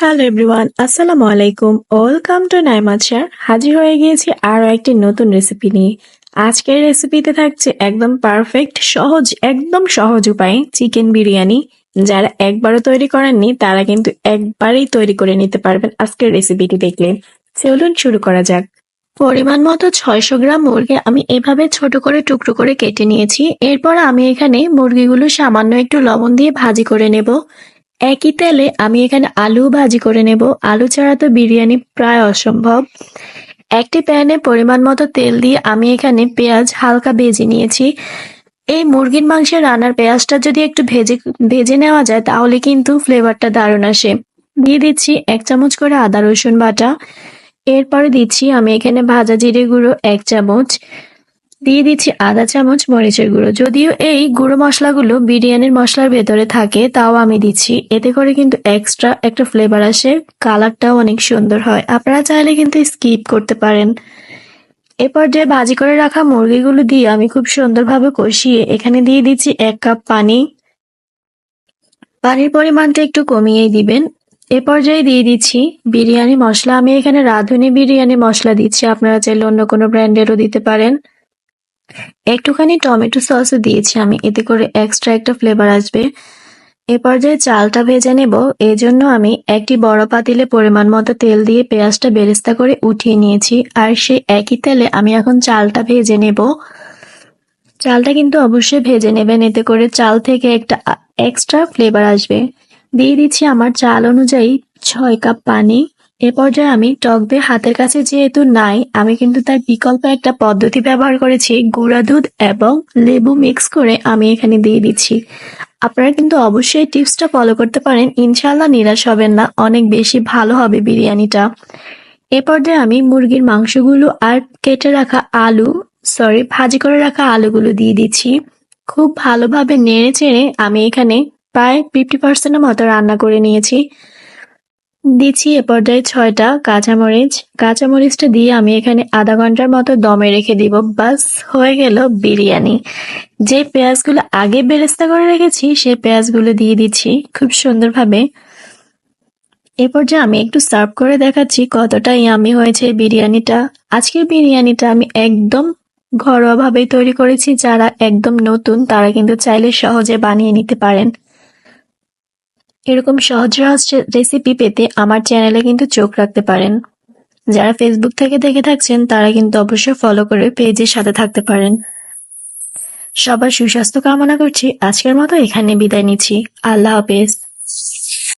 Hello everyone আসসালামু আলাইকুম welcome to নাইমাচার হাজির হয়ে গিয়েছি আরও একটি নতুন রেসিপি নিয়ে। আজকের রেসিপিতে থাকছে একদম পারফেক্ট সহজ, একদম সহজ উপায়ে চিকেন বিরিয়ানি। যারা একবারও তৈরি করেননি, তারা কিন্তু একবারেই তৈরি করে নিতে পারবেন আজকের রেসিপিটি দেখলে। চলুন শুরু করা যাক। পরিমাণ মতো ছয়শো গ্রাম মুরগি আমি এভাবে ছোট করে টুকরো করে কেটে নিয়েছি। এরপর আমি এখানে মুরগিগুলো সামান্য একটু লবণ দিয়ে ভাজি করে নেব। একই তেলে আমি এখানে আলু ভাজি করে নেব। আলু ছাড়া তো বিরিয়ানি প্রায় অসম্ভব। একটি প্যানে পরিমাণ মতো তেল দিয়ে আমি এখানে পেঁয়াজ হালকা ভেজে নিয়েছি। এই মুরগির মাংসের রান্নার পেঁয়াজটা যদি একটু ভেজে ভেজে নেওয়া যায় তাহলে কিন্তু ফ্লেভারটা দারুণ আসে। দিয়ে দিচ্ছি এক চামচ করে আদা রসুন বাটা। এরপরে দিচ্ছি আমি এখানে ভাজা জিরে গুঁড়ো এক চামচ। দিয়ে দিচ্ছি আধা চামচ মরিচের গুঁড়ো। যদিও এই গুঁড়ো মশলাগুলো বিরিয়ানির মশলার ভেতরে থাকে, তাও আমি দিচ্ছি। এতে করে কিন্তু এক্সট্রা একটা ফ্লেভার আসে কালারটাও অনেক সুন্দর হয়। আপনারা চাইলে কিন্তু স্কিপ করতে পারেন। এরপর যে ভাজি করে রাখা মুরগিগুলো দিয়ে আমি খুব সুন্দরভাবে কষিয়ে এখানে দিয়ে দিচ্ছি এক কাপ পানি। পানির পরিমাণটা একটু কমিয়েই দিবেন। এ পর্যায়ে দিয়ে দিচ্ছি বিরিয়ানি মশলা। আমি এখানে রাঁধুনি বিরিয়ানি মশলা দিচ্ছি। আপনারা চাইলে অন্য কোনো ব্র্যান্ডেরও দিতে পারেন। একটুখানি টমেটো সসও দিয়েছি আমি, এতে করে এক্সট্রা একটা ফ্লেভার আসবে। এ পর্যায়ে চালটা ভেজে নেব এই জন্য আমি একটি বড় পাতিলে পরিমাণ মতো তেল দিয়ে পেঁয়াজটা বেরেস্তা করে উঠিয়ে নিয়েছি, আর সেই একই তেলে আমি এখন চালটা ভেজে নেব। চালটা কিন্তু অবশ্যই ভেজে নেবেন, এতে করে চাল থেকে একটা এক্সট্রা ফ্লেভার আসবে। দিয়ে দিচ্ছি আমার চাল অনুযায়ী ছয় কাপ পানি। এ পর্যায়ে আমি টক দই হাতের কাছে যেহেতু নাই, আমি কিন্তু তার বিকল্প একটা পদ্ধতি ব্যবহার করেছি, গুঁড়া দুধ এবং লেবু মিক্স করে আমি এখানে দিয়ে দিচ্ছি। আপনারা কিন্তু অবশ্যই টিপসটা ফলো করতে পারেন। ইনশাল্লাহ নিরাশ হবেন না, অনেক বেশি ভালো হবে বিরিয়ানিটা। এ পর্যায়ে আমি মুরগির মাংসগুলো আর কেটে রাখা আলু সরি ভাজি করে রাখা আলুগুলো দিয়ে দিচ্ছি। খুব ভালোভাবে নেড়ে চেড়ে আমি এখানে প্রায় ফিফটি পার্সেন্টের মতো রান্না করে নিয়েছি। দিচ্ছি এ পর্যায়ে ছয়টা কাঁচামরিচ। কাঁচামরিচটা দিয়ে আমি এখানে আধা ঘণ্টার মতো দমে রেখে দিব। বাস, হয়ে গেল বিরিয়ানি। যে পেঁয়াজগুলো আগে বেরেস্তা করে রেখেছি সেই পেঁয়াজগুলো দিয়ে দিচ্ছি খুব সুন্দরভাবে। এ পর্যায়ে আমি একটু সার্ভ করে দেখাচ্ছি কতটা ইয়ামি হয়েছে বিরিয়ানিটা। আজকের বিরিয়ানিটা আমি একদম ঘরোয়াভাবেই তৈরি করেছি। যারা একদম নতুন, তারা কিন্তু চাইলে সহজে বানিয়ে নিতে পারেন। এরকম সহজ সহজ রেসিপি পেতে আমার চ্যানেলে কিন্তু চোখ রাখতে পারেন। যারা ফেসবুক থেকে দেখে থাকছেন, তারা কিন্তু অবশ্যই ফলো করে পেজের সাথে থাকতে পারেন। সবার সুস্বাস্থ্য কামনা করছি। আজকের মতো এখানে বিদায় নিচ্ছি। আল্লাহ হাফেজ।